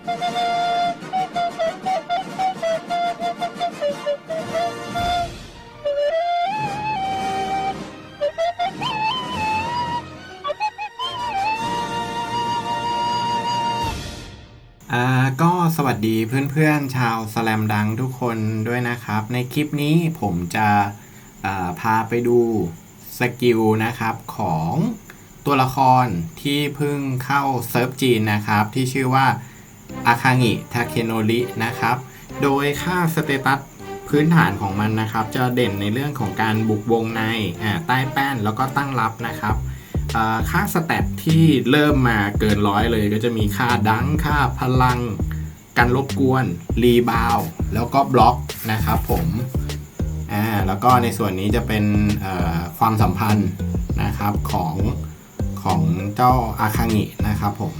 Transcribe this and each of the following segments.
อ่าก็สวัสดีเพื่อนๆชาวสแลมดังทุกคนด้วยนะครับ ในคลิปนี้ผมจะาพาไปดูสกิลนะครับของตัวละครที่เพิ่งเข้าเซิร์ฟจีนนะครับ ที่ชื่อว่า อาคางิทาเคโนรินะครับ โดยค่าสเตตัสพื้นฐานของมันนะครับ จะเด่นในเรื่องของการบุกวงในใต้แป้นแล้วก็ตั้งรับนะครับค่าสแตทที่เริ่มมาเกินร้อยเลย ก็จะมีค่าดังค่าพลัง การรบกวน รีบาว แล้วก็บล็อกนะครับผมอ่าแล้วก็ในส่วนนี้จะเป็นความสัมพันธ์นะครับของของเจ้าอาคางินะครับผม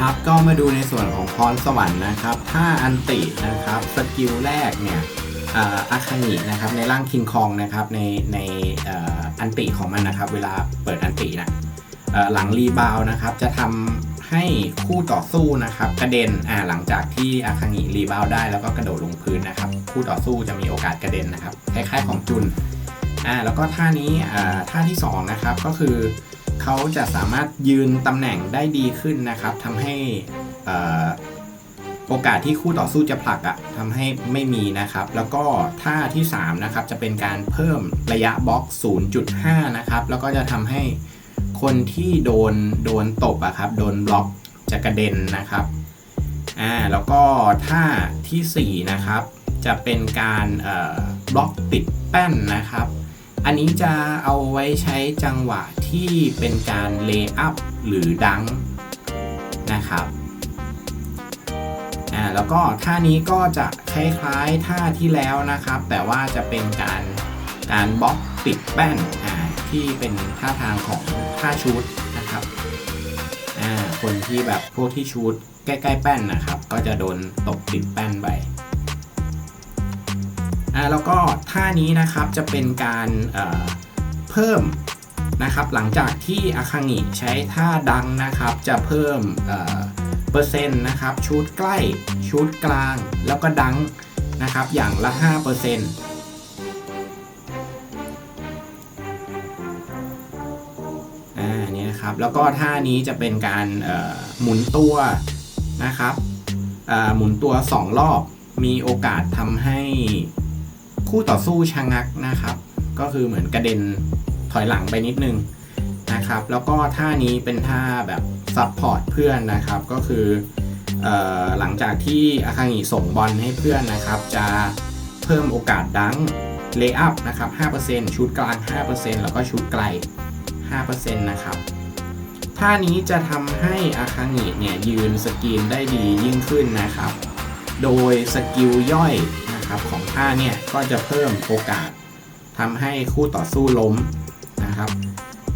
ครับก็มาดูในส่วนของพรสวรรค์นะครับ ถ้าอันตินะครับสกิลแรกเนี่ยอาคานินะครับในร่างคิงคองนะครับในในอันติของมันนะครับ เวลาเปิดอันตินะหลังรีบาวนะครับจะทำให้คู่ต่อสู้นะครับกระเด็นอ่าหลังจากที่อาคางิรีบาวได้แล้วก็กระโดดลงพื้นนะครับ คู่ต่อสู้จะมีโอกาสกระเด็นนะครับคล้ายๆของจุนอ่าแล้วก็ท่านี้อ่าท่าที่สองนะครับก็คือ เขาจะสามารถยืนตำแหน่งได้ดีขึ้นนะครับทำให้โอกาสที่คู่ต่อสู้จะผลักอะทำให้ไม่มีนะครับ แล้วก็ท่าที่3นะครับจะเป็นการเพิ่มระยะบล็อก 0.5 นะครับ แล้วก็จะทำให้คนที่โดนโดนตบอะครับโดนบล็อกจะกระเด็นนะครับอ่าแล้วก็ท่าทีสี่4นะครับจะเป็นการบล็อกติดแป้นนะครับ อันนี้จะเอาไว้ใช้จังหวะที่เป็นการเลย์อัพหรือดังนะครับอ่าแล้วก็ท่านี้ก็จะคล้ายๆท่าที่แล้วนะครับ แต่ว่าจะเป็นการการบล็อกติดแป้นอ่าที่เป็นท่าทางของท่าชูดนะครับอ่าคนที่แบบพวกที่ชูดใกล้ๆแป้นนะครับ ก็จะโดนตกติดแป้นไป อ่าแล้วก็ท่านี้นะครับจะเป็นการเเพิ่มนะครับ หลังจากที่อาคังิใช้ท่าดังนะครับ จะเพิ่มเเปอร์เซ็นต์นะครับชุดใกล้ชุดกลาง แล้วก็ดังนะครับอย่างละ5%อ่านี่นะครับแล้วก็ท่านี้จะเป็นการหมุนตัวนะครับหมุนตัว 2 รอบมีโอกาสทำให้ คู่ต่อสู้ชะงักนะครับ ก็คือเหมือนกระเด็นถอยหลังไปนิดนึงนะครับ แล้วก็ท่านี้เป็นท่าแบบซับพอร์ตเพื่อนนะครับ ก็คืออหลังจากที่อาคางิส่งบอลให้เพื่อนนะครับ จะเพิ่มโอกาสดังเลย์อัพนะครับ 5%ชุดกลาง 5%แล้วก็ชุดไกล 5%นะครับท่านี้จะทำให้อาคางิเนี่ยยืนสกรีนได้ดียิ่งขึ้นนะครับ โดยสกิลย่อย นะครับของท่าเนี่ยก็จะเพิ่มโอกาสทำให้คู่ต่อสู้ล้มนะครับ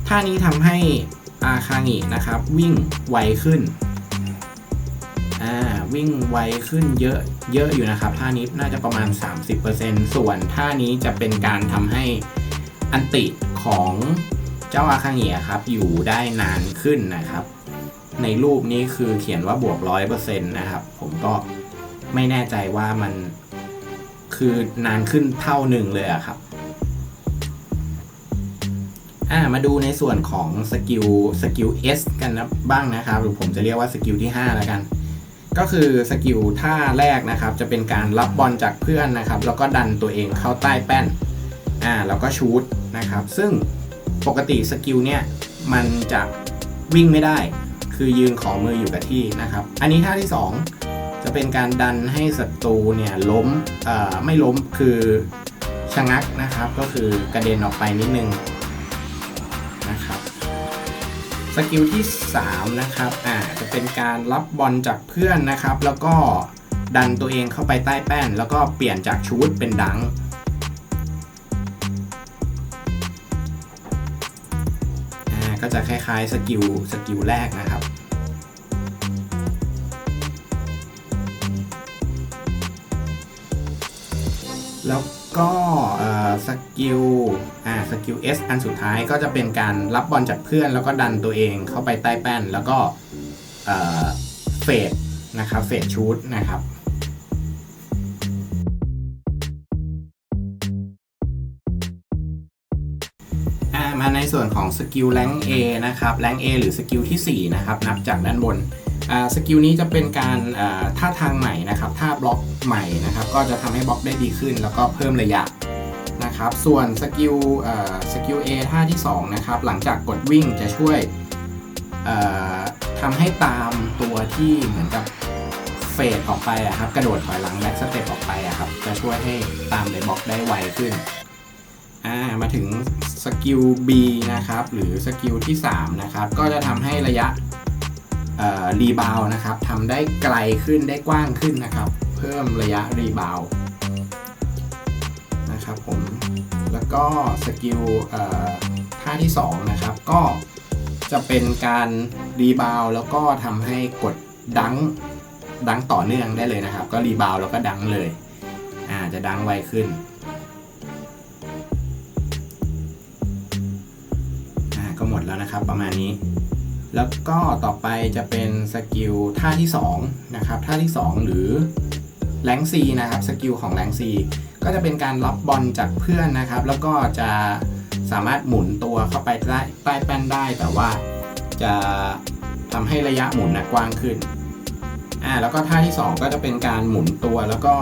ท่านี้ทำให้อาคางินะครับ วิ่งไวขึ้นวิ่งไวขึ้นเยอะเยอะอยู่นะครับ ท่านี้น่าจะประมาณ 30%ส่วนท่านี้จะเป็นการทำให้อันติของเจ้าอาคาเงียครับ อยู่ได้นานขึ้นนะครับ ในรูปนี้คือเขียนว่าบวกร้อยเปอร์เซ็นต์นะครับ ผมก็ไม่แน่ใจว่ามัน คือนานขึ้นเท่าหนึ่งเลยอะครับอ่ามาดูในส่วนของสกิลสกิล S กันนะบ้างนะครับ หรือผมจะเรียกว่าสกิลที่ 5 แล้วกัน ก็คือสกิลท่าแรกนะครับ จะเป็นการรับบอลจากเพื่อนนะครับ แล้วก็ดันตัวเองเข้าใต้แป้นอ่าแล้วก็ชูตนะครับ ซึ่งปกติสกิลเนี่ยมันจะวิ่งไม่ได้ คือยืนของมืออยู่กับที่นะครับ อันนี้ท่าที่ 2 จะเป็นการดันให้ศัตรูเนี่ยล้มไม่ล้มคือชะงักนะครับ ก็คือกระเด็นออกไปนิดนึงนะครับสกิลที่ 3 นะครับอ่าจะเป็นการรับบอลจากเพื่อนนะครับ แล้วก็ดันตัวเองเข้าไปใต้แป้น แล้วก็เปลี่ยนจากชูดเป็นดังอ่าก็จะคล้ายๆสกิลสกิลแรกนะครับ แล้วก็สกิลอ่าสกิล S อันสุดท้ายก็จะเป็นการรับบอลจากเพื่อน แล้วก็ดันตัวเองเข้าไปใต้แป้น แล้วก็เฟดนะครับเฟดชูดนะครับมาในส่วนของสกิลแรง A นะครับแรง A หรือสกิลที่4นะครับนับจากด้านบน สกิลนี้จะเป็นการท่าทางใหม่นะครับท่าบล็อกใหม่นะครับ ก็จะทำให้บล็อกได้ดีขึ้น แล้วก็เพิ่มระยะนะครับ ส่วนสกิลสกิล A ท่าที่2นะครับหลังจากกดวิ่งจะช่วยอ่าทำให้ตามตัวที่เหมือนกับเฟดออกไปอะครับกระโดดถอยหลังแบ็กสเต็ปออกไปอะครับจะช่วยให้ตามในบล็อกได้ไวขึ้นอ่ามาถึงสกิล B นะครับหรือสกิลที่3นะครับก็จะทำให้ระยะ รีบาวนะครับทำได้ไกลขึ้นได้กว้างขึ้นนะครับ เพิ่มระยะรีบาวนะครับผมแล้วก็สกิลท่าที่ 2 นะครับ ก็จะเป็นการรีบาวแล้วก็ทำให้กดดังดังต่อเนื่องได้เลยนะครับ ก็รีบาวแล้วก็ดังเลยอ่าจะดังไวขึ้นอ่าก็หมดแล้วนะครับประมาณนี้ แล้วก็ต่อไปจะเป็นสกิลท่าที่2นะครับท่าที่ 2 หรือแรงซีนะครับสกิลของแรงซีก็จะเป็นการรับบอลจากเพื่อนนะครับ แล้วก็จะสามารถหมุนตัวเข้าไปใต้ใต้แป้นได้ แต่ว่าจะทำให้ระยะหมุนนะกว้างขึ้นอ่าแล้วก็ท่าที่ 2 ก็จะเป็นการหมุนตัวแล้วก็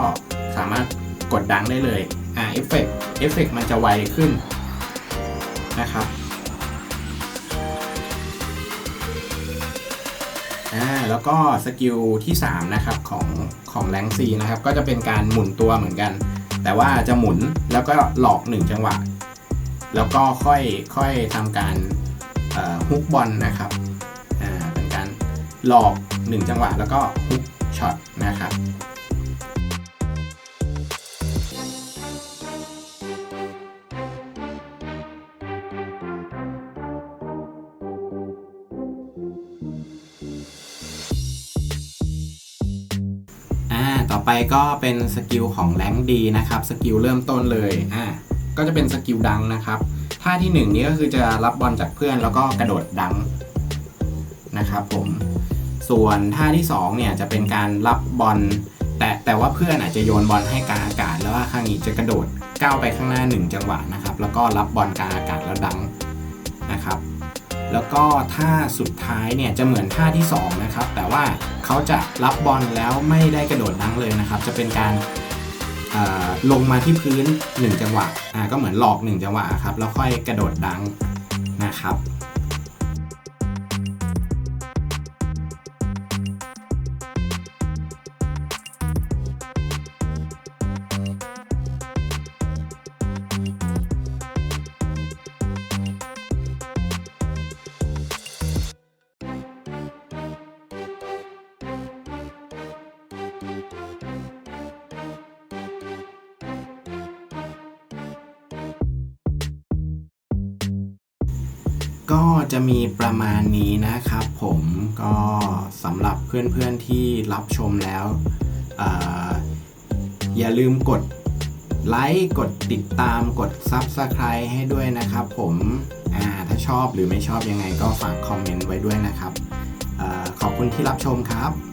สามารถกดดังได้เลยอ่าเอฟเฟกเอฟเฟกมันจะไวขึ้นนะครับ แล้วก็สกิลที่3นะครับของของแรงซีนะครับก็จะเป็นการหมุนตัวเหมือนกัน แต่ว่าจะหมุนแล้วก็หลอก 1 จังหวะ แล้วก็ค่อยค่อยทำการฮุกบอลนะครับเป็นการหลอก 1 จังหวะ แล้วก็ฮุกช็อตนะครับ ไปก็เป็นสกิลของแรงดีนะครับสกิลเริ่มต้นเลยอ่าก็จะเป็นสกิลดังนะครับท่าที่1นนี้ก็คือจะรับบอลจากเพื่อนแล้วก็กระโดดดังนะครับผมส่วนท่าที่2เนี่ยจะเป็นการรับบอลแต่แต่ว่าเพื่อนอาจจะโยนบอลให้กลางอากาศ แล้วว่าข้างนี้จะกระโดดก้าวไปข้างหน้า 1 จังหวะนะครับแล้วก็รับบอลกลางอากาศแล้วดัง แล้วก็ท่าสุดท้ายเนี่ยจะเหมือนท่าที่2นะครับแต่ว่าเขาจะรับบอลแล้วไม่ได้กระโดดดังเลยนะครับ จะเป็นการลงมาที่พื้น 1 จังหวะก็เหมือนหลอก 1 จังหวะครับแล้วค่อยกระโดดดังนะครับ ก็จะมีประมาณนี้นะครับผมก็สำหรับเพื่อนๆที่รับชมแล้วออย่าลืมกดไลค์กดติดตามกด Subscribe ให้ด้วยนะครับผมถ้าชอบหรือไม่ชอบยังไงก็ฝากคอมเมนต์ไว้ด้วยนะครับอขอบคุณที่รับชมครับ